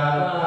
ยาระ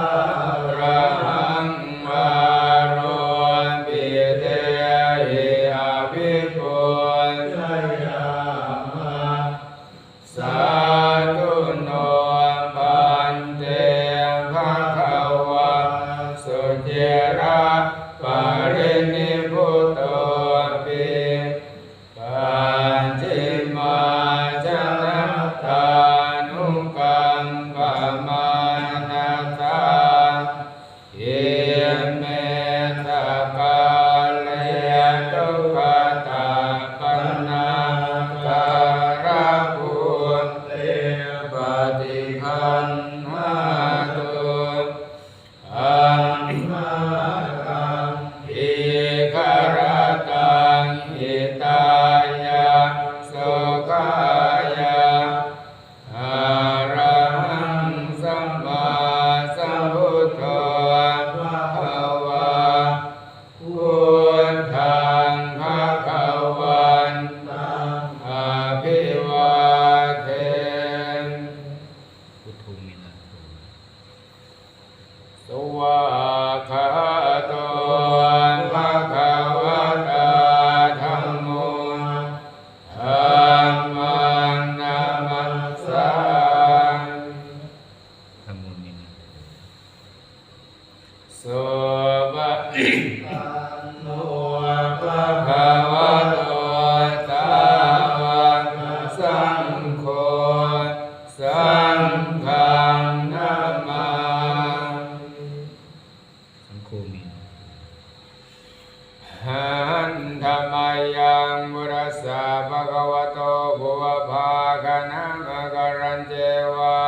ะโตภุวภาคณะมะกรันเจวะ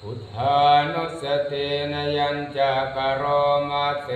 พุทานุสตินยัญจะกโรมาเต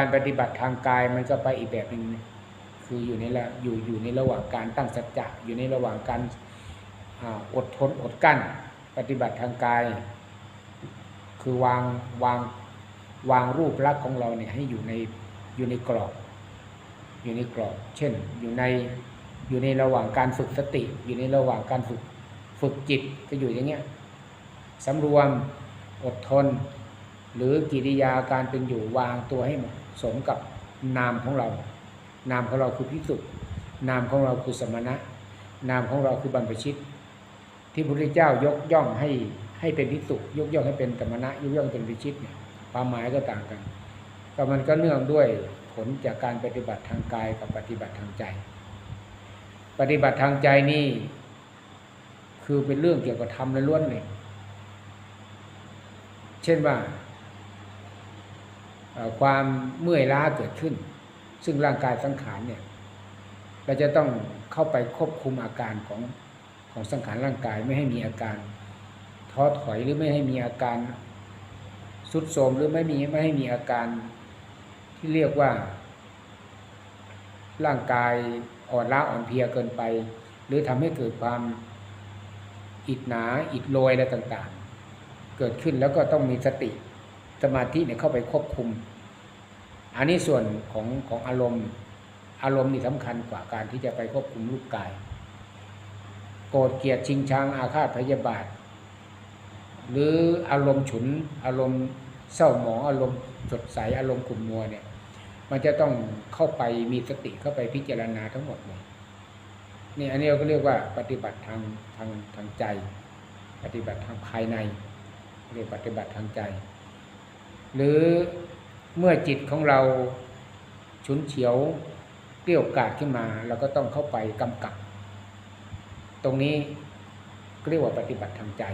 การปฏิบัติทางกายมันก็ไปอีกแบบหนึ่งคืออยู่ในละอยู่อยู่ในระหว่างการตั้งสัจจะอยู่ในระหว่างการอดทนอดกั้น ปฏิบัติทางกาย คือวางวางวางรูปลักษณ์ของเราเนี่ยให้อยู่ในอยู่ในกรอบ อยู่ในกรอบ เช่น อยู่ในอยู่ในระหว่างการฝึกสติ อยู่ในระหว่างการฝึกฝึกจิตก็อยู่อย่างเงี้ยสำรวมอดทน หรือกิริยาการเป็นอยู่วางตัวให้หมาะ สมกับนามของเรา นามของเราคือพิสุทธิ์นามของเราคือสมณะ นามของเราคือบรรพชิต ที่พระพุทธเจ้ายกย่องให้ให้เป็นพิสุทธิ์ยกย่องให้เป็นสมณะยกย่องเป็นวิชิตเนี่ยความหมายก็ต่างกันก็มันก็เนื่องด้วยผลจากการปฏิบัติทางกายกับปฏิบัติทางใจ ปฏิบัติทางใจนี่ คือเป็นเรื่องเกี่ยวกับธรรมล้วนเลย เช่นว่า ความเมื่อยล้าเกิดขึ้น ซึ่งร่างกายสังขารเนี่ยเราจะต้องเข้าไปควบคุมอาการของของสังขารร่างกายไม่ให้มีอาการท้อถอยหรือไม่ให้มีอาการสุดโทมหรือไม่มีไม่ให้มีอาการที่เรียกว่า ร่างกายอ่อนล้าอ่อนเพลียเกินไป หรือทำให้เกิดความอิดหนาอิดโรยอะไรต่างๆ เกิดขึ้นแล้วก็ต้องมีสติ สมาธิเนี่ยเข้าไปควบคุม อันนี้ส่วนของของอารมณ์ อารมณ์นี่สำคัญกว่าการที่จะไปควบคุมรูปกาย โกรธเกลียดชิงชังอาฆาตพยาบาท หรืออารมณ์ฉุน อารมณ์เศร้าหมองอารมณ์สดใสอารมณ์ขุ่นมัวเนี่ย มันจะต้องเข้าไปมีสติเข้าไปพิจารณาทั้งหมดเลยนี่อันนี้เราก็เรียกว่าปฏิบัติทางทางทางใจ ปฏิบัติทางภายในเรียกปฏิบัติทางใจ หรือเมื่อจิตของเราฉุนเฉียวเกลี้ยวกาดขึ้นมาเราก็ต้องเข้าไปกำกับ ตรงนี้ก็เรียกว่าปฏิบัติทางใจ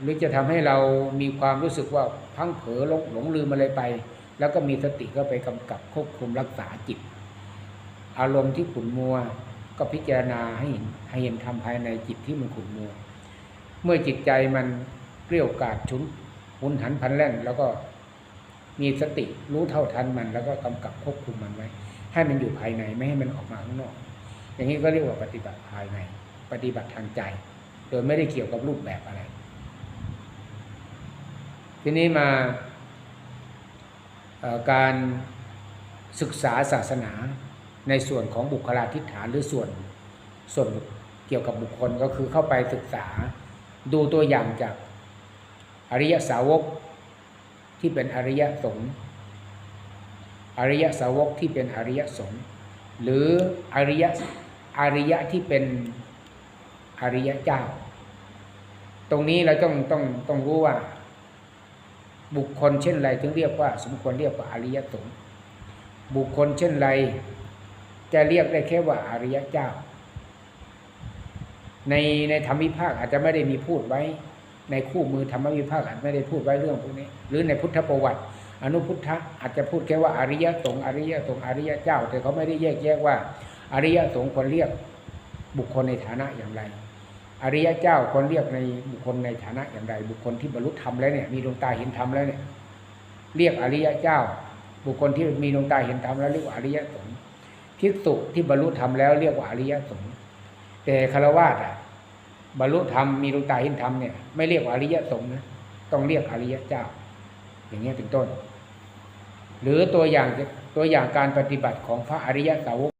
หรือจะทำให้เรามีความรู้สึกว่าพังเผลอหลงหลงลืมอะไรไป แล้วก็มีสติก็ไปกำกับควบคุมรักษาจิต อารมณ์ที่ขุ่นมัวก็พิจารณาให้เห็นให้เห็นธรรมภายในจิตที่มันขุ่นมัว เมื่อจิตใจมันเกลี้ยวกาดฉุน หุนหันพันแล่น แล้วก็มีสติรู้เท่าทันมัน แล้วก็กำกับควบคุมมันไว้ ให้มันอยู่ภายในไม่ให้มันออกมาข้างนอก อย่างนี้ก็เรียกว่าปฏิบัติภายใน ปฏิบัติทางใจ โดยไม่ได้เกี่ยวกับรูปแบบอะไร ทีนี้มาการศึกษาศาสนาในส่วนของบุคลาธิฐานหรือส่วนส่วนเกี่ยวกับบุคคลก็คือเข้าไปศึกษาดูตัวอย่างจาก อริยสาวกที่เป็นอริยสงฆ์อริยสาวกที่เป็นอริยสงฆ์หรืออริยอริยะที่เป็นอริยเจ้า ตรงนี้เราต้องต้องต้องรู้ว่า บุคคลเช่นไรถึงเรียกว่า สมควรเรียกว่าอริยสงฆ์บุคคลเช่นไร จะเรียกได้แค่ว่าอริยเจ้า ในในธรรมวิภาคอาจจะไม่ได้มีพูดไว้ ในคู่มือธรรมวิภาคอาจไม่ได้พูดไว้เรื่องพวกนี้ หรือในพุทธประวัติ อนุพุทธะอาจจะพูดแค่ว่าอริยสงฆ์อริยสงฆ์อริยเจ้า แต่เขาไม่ได้แยกแยกว่า อริยสงฆ์ควรเรียกบุคคลในฐานะอย่างไร อริยเจ้าควรเรียกในบุคคลในฐานะอย่างไร บุคคลที่บรรลุธรรมแล้วเนี่ยมีดวงตาเห็นธรรมแล้วเนี่ยเรียกอริยเจ้า บุคคลที่มีดวงตาเห็นธรรมแล้วเรียกว่าอริยสงฆ์ภิกษุที่บรรลุธรรมแล้วเรียกว่าอริยสงฆ์แต่คารวะอะ บรรลุธรรมมีดวงตาเห็นธรรมเนี่ยไม่เรียกว่าอริยสงฆ์นะต้องเรียกอริยเจ้า อย่างเงี้ยเป็นต้น หรือตัวอย่างตัวอย่างการปฏิบัติของพระอริยสาวก